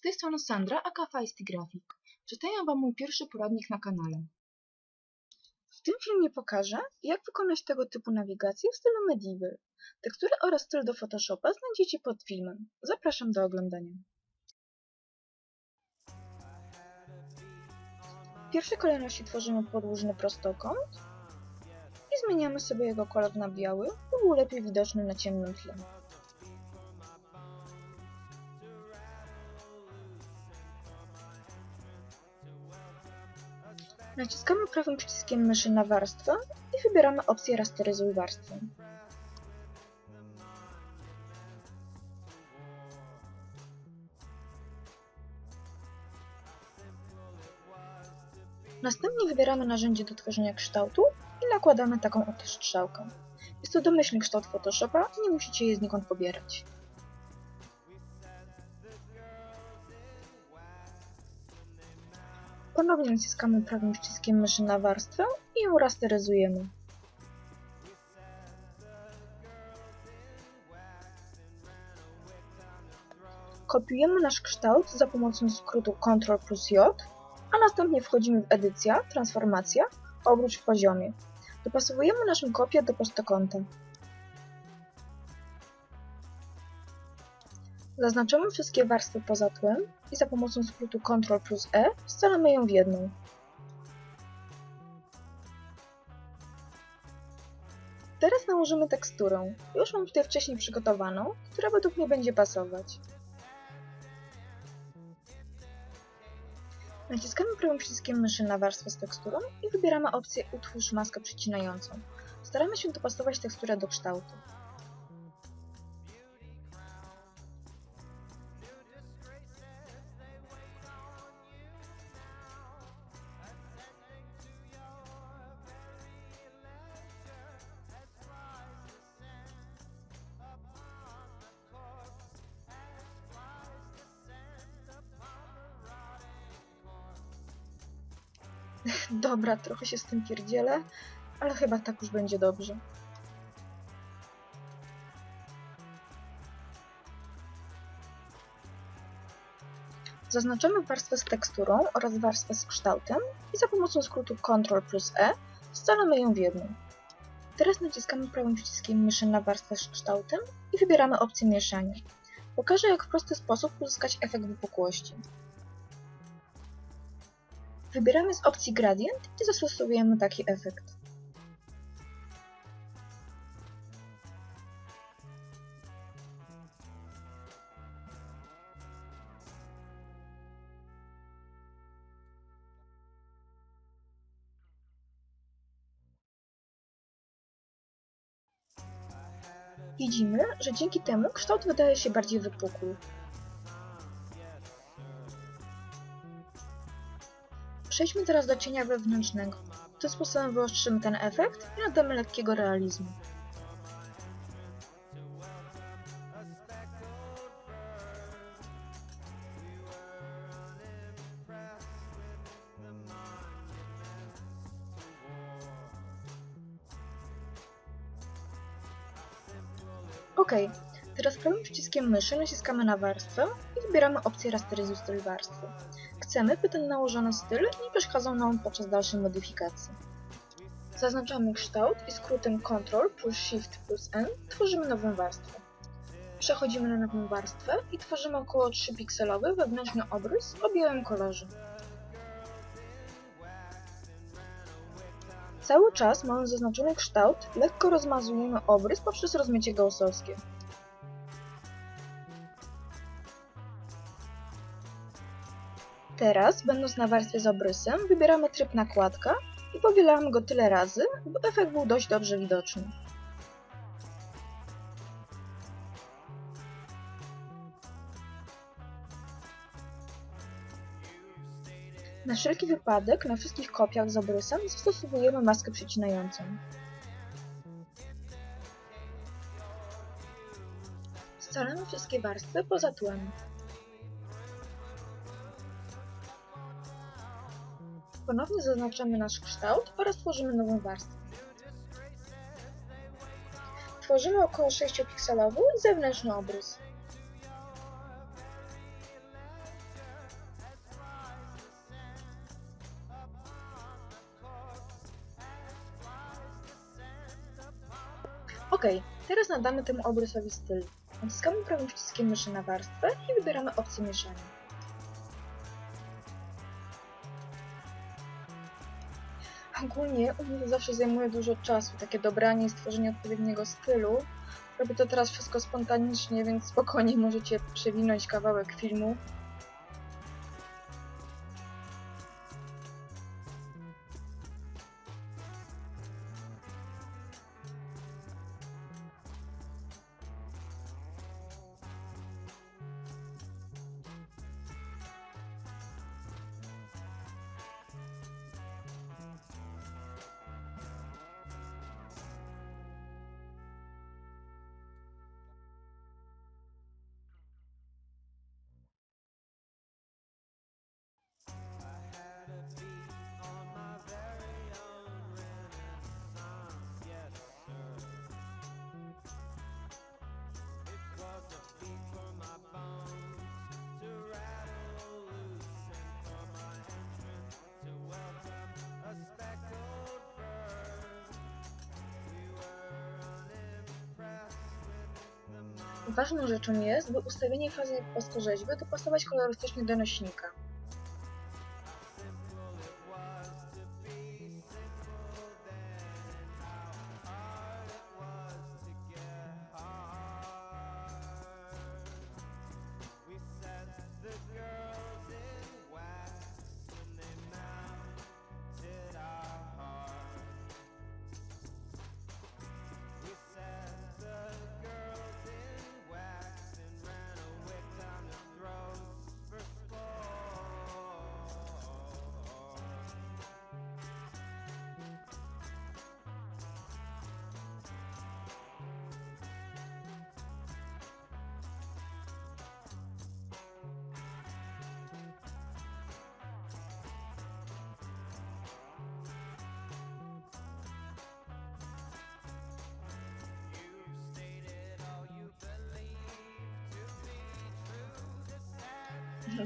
Z tej strony Sandra, aka Feisty Graphic. Przedstawiam Wam mój pierwszy poradnik na kanale. W tym filmie pokażę, jak wykonać tego typu nawigację w stylu Medieval. Tekstury oraz styl do Photoshopa znajdziecie pod filmem. Zapraszam do oglądania. W pierwszej kolejności tworzymy podłużny prostokąt i zmieniamy sobie jego kolor na biały, by był lepiej widoczny na ciemnym tle. Naciskamy prawym przyciskiem myszy na warstwę i wybieramy opcję Rasteryzuj warstwę. Następnie wybieramy narzędzie do tworzenia kształtu i nakładamy taką oto strzałkę. Jest to domyślny kształt Photoshopa i nie musicie je znikąd pobierać. Ponownie naciskamy prawym przyciskiem myszy na warstwę i ją rasteryzujemy. Kopiujemy nasz kształt za pomocą skrótu Ctrl plus J, a następnie wchodzimy w Edycja, Transformacja, Obróć w poziomie. Dopasowujemy naszą kopię do prostokąta. Zaznaczamy wszystkie warstwy poza tłem i za pomocą skrótu Ctrl plus E scalamy ją w jedną. Teraz nałożymy teksturę. Już mam tutaj wcześniej przygotowaną, która według mnie będzie pasować. Naciskamy prawym przyciskiem myszy na warstwę z teksturą i wybieramy opcję Utwórz maskę przecinającą. Staramy się dopasować teksturę do kształtu. Dobra, trochę się z tym pierdzielę, ale chyba tak już będzie dobrze. Zaznaczamy warstwę z teksturą oraz warstwę z kształtem i za pomocą skrótu Ctrl plus E scalamy ją w jedną. Teraz naciskamy prawym przyciskiem myszy na warstwę z kształtem i wybieramy opcję mieszania. Pokażę jak w prosty sposób uzyskać efekt wypukłości. Wybieramy z opcji Gradient i zastosujemy taki efekt. Widzimy, że dzięki temu kształt wydaje się bardziej wypukły. Przejdźmy teraz do cienia wewnętrznego. Tym sposobem wyostrzymy ten efekt i nadamy lekkiego realizmu. Ok, teraz prawym przyciskiem myszy naciskamy na warstwę i wybieramy opcję Rasteryzuj styl warstwy. Chcemy, by ten nałożony styl nie przeszkadzał nam podczas dalszej modyfikacji. Zaznaczamy kształt i skrótem Ctrl plus Shift plus N tworzymy nową warstwę. Przechodzimy na nową warstwę i tworzymy około 3 pikselowy wewnętrzny obrys o białym kolorze. Cały czas mając zaznaczony kształt, lekko rozmazujemy obrys poprzez rozmycie gaussowskie. Teraz, będąc na warstwie z obrysem, wybieramy tryb nakładka i powielamy go tyle razy, by efekt był dość dobrze widoczny. Na wszelki wypadek na wszystkich kopiach z obrysem zastosowujemy maskę przecinającą. Scalamy wszystkie warstwy poza tłem. ponownie zaznaczamy nasz kształt oraz tworzymy nową warstwę. Tworzymy około 6-pikselową zewnętrzny obrys. Ok, teraz nadamy temu obrysowi styl. Naciskamy prawym przyciskiem myszy na warstwę i wybieramy opcję mieszania. Ogólnie u mnie zawsze zajmuje dużo czasu, takie dobranie i stworzenie odpowiedniego stylu. Robię to teraz wszystko spontanicznie, więc spokojnie możecie przewinąć kawałek filmu. Ważną rzeczą jest, by ustawienie fazy płaskorzeźby dopasować kolorystycznie do nośnika.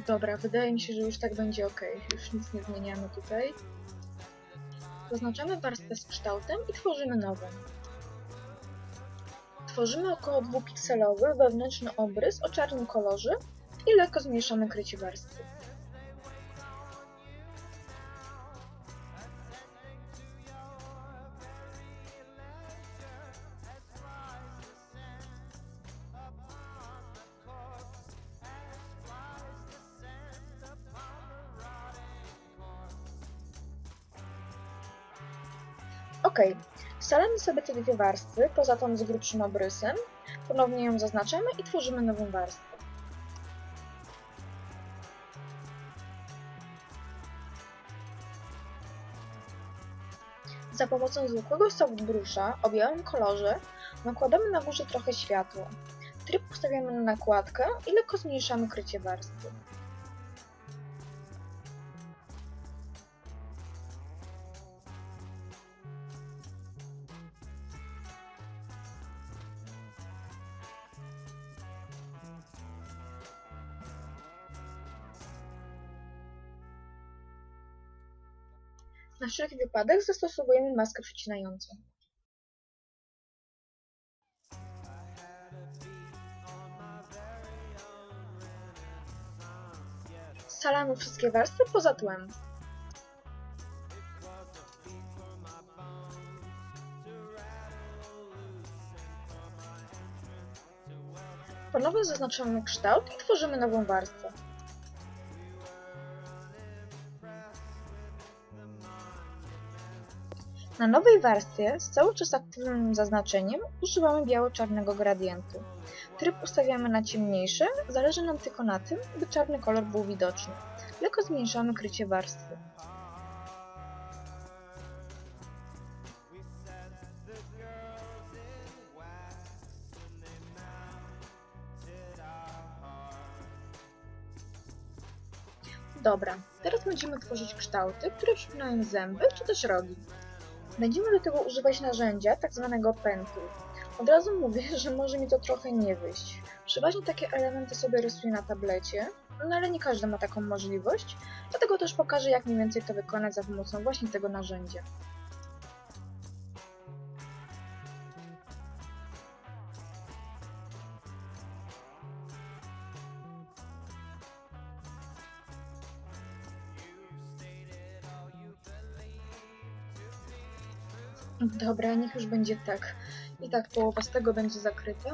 Dobra, wydaje mi się, że już tak będzie ok. Już nic nie zmieniamy tutaj. Zaznaczamy warstwę z kształtem i tworzymy nową. Tworzymy około 2-pikselowy wewnętrzny obrys o czarnym kolorze i lekko zmniejszamy krycie warstwy. Scalamy sobie te dwie warstwy, poza tą z grubszym obrysem. Ponownie ją zaznaczamy i tworzymy nową warstwę. Za pomocą zwykłego softbrusha o białym kolorze nakładamy na górze trochę światła. Tryb ustawiamy na nakładkę i lekko zmniejszamy krycie warstwy. Na wszelki wypadek zastosowujemy maskę przecinającą. Scalamy wszystkie warstwy poza tłem. Ponownie zaznaczamy kształt i tworzymy nową warstwę. Na nowej warstwie z cały czas aktywnym zaznaczeniem używamy biało-czarnego gradientu. Tryb ustawiamy na ciemniejszy, zależy nam tylko na tym, by czarny kolor był widoczny. Lekko zmniejszamy krycie warstwy. Dobra, teraz będziemy tworzyć kształty, które przypominają zęby czy też rogi. Będziemy do tego używać narzędzia, tak zwanego pentu. Od razu mówię, że może mi to trochę nie wyjść. Przeważnie takie elementy sobie rysuję na tablecie, no ale nie każdy ma taką możliwość, dlatego też pokażę jak mniej więcej to wykonać za pomocą właśnie tego narzędzia. Dobra, niech już będzie tak. I tak połowa z tego będzie zakryta.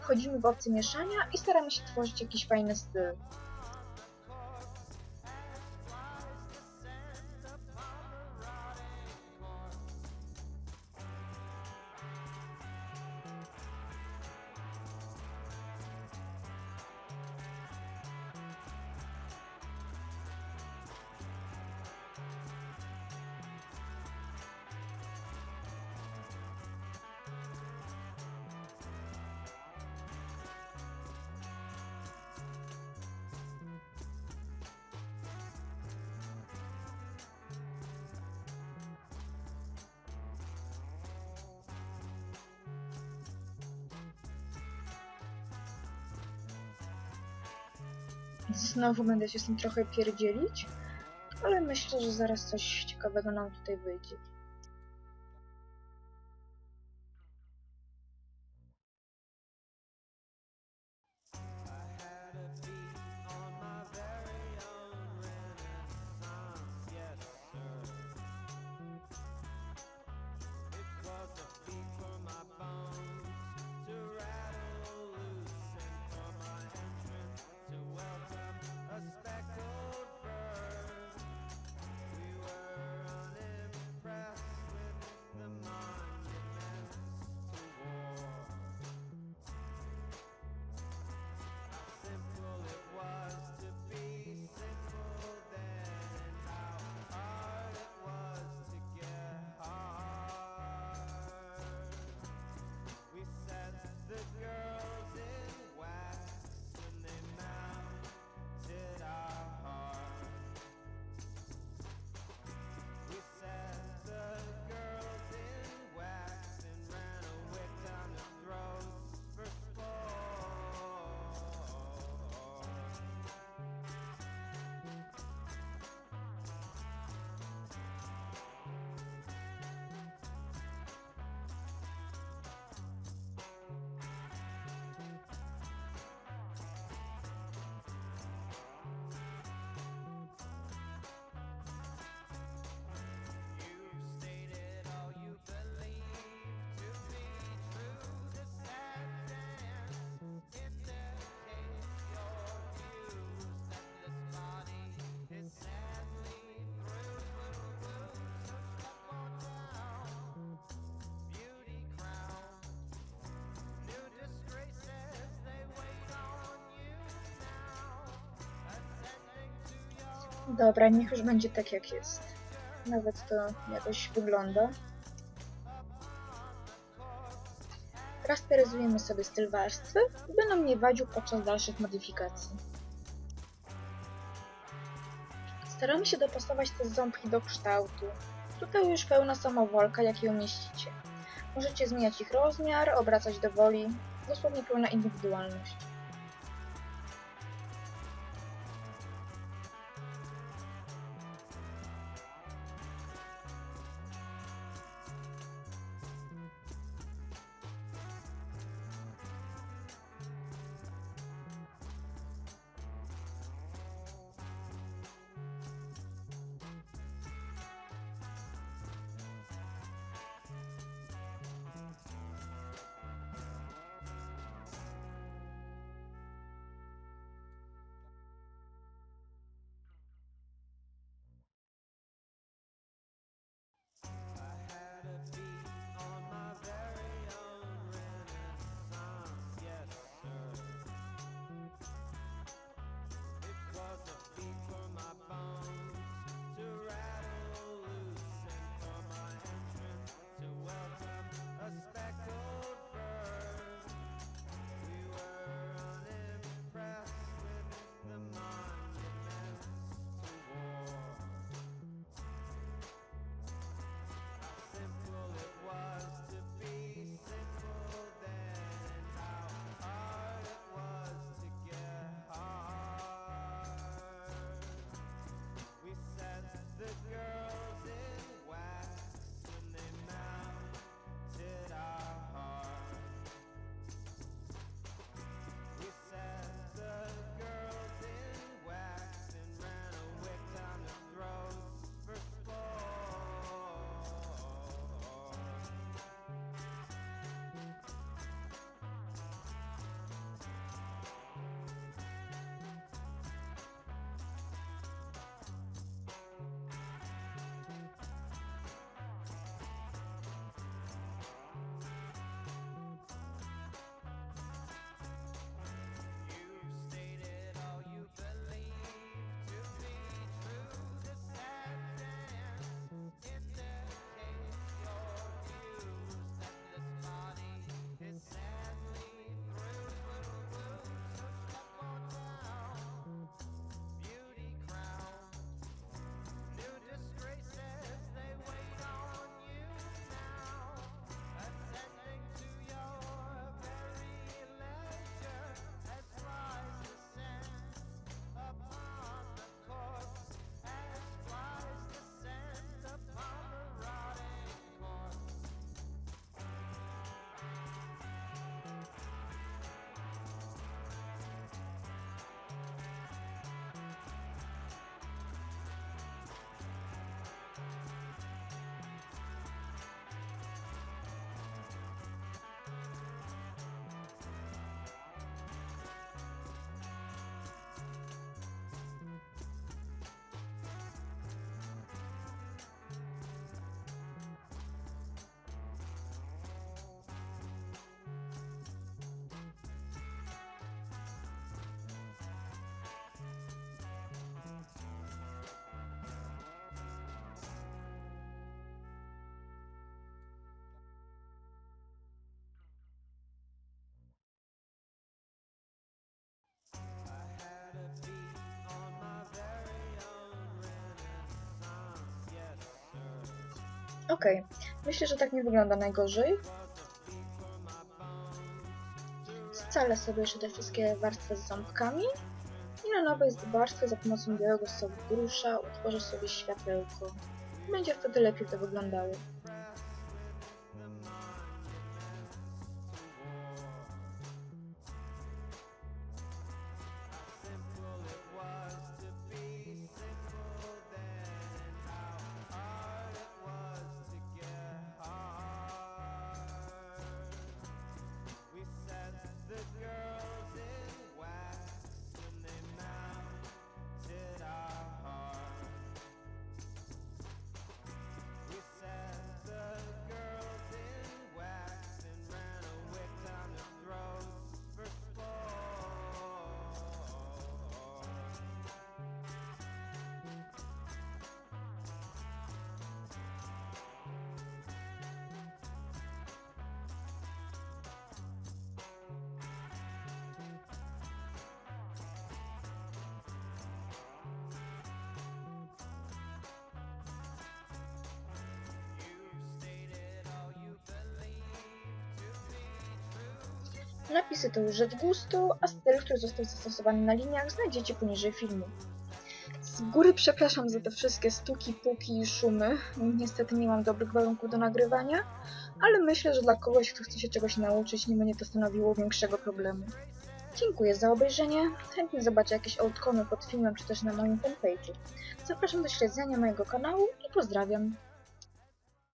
Wchodzimy w opcję mieszania i staramy się tworzyć jakiś fajny styl. Znowu będę się z tym trochę pierdzielić, ale myślę, że zaraz coś ciekawego nam tutaj wyjdzie. Dobra, niech już będzie tak jak jest. Nawet to jakoś wygląda. Rasteryzujemy sobie styl warstwy, by nam nie wadził podczas dalszych modyfikacji. Staramy się dopasować te ząbki do kształtu. Tutaj już pełna samowolka, jak je umieścicie. Możecie zmieniać ich rozmiar, obracać do woli, dosłownie pełna indywidualność. Okej, myślę, że tak nie wygląda najgorzej. Scalę sobie jeszcze te wszystkie warstwy z ząbkami i na nowej warstwy za pomocą białego soku grusza utworzę sobie światełko. Będzie wtedy lepiej to wyglądało. Napisy to już rzecz gustu, a styl, który został zastosowany na liniach znajdziecie poniżej filmu. Z góry przepraszam za te wszystkie stuki, puki i szumy. Niestety nie mam dobrych warunków do nagrywania, ale myślę, że dla kogoś, kto chce się czegoś nauczyć, nie będzie to stanowiło większego problemu. Dziękuję za obejrzenie. Chętnie zobaczę jakieś outcomy pod filmem, czy też na moim fanpage'u. Zapraszam do śledzenia mojego kanału i pozdrawiam.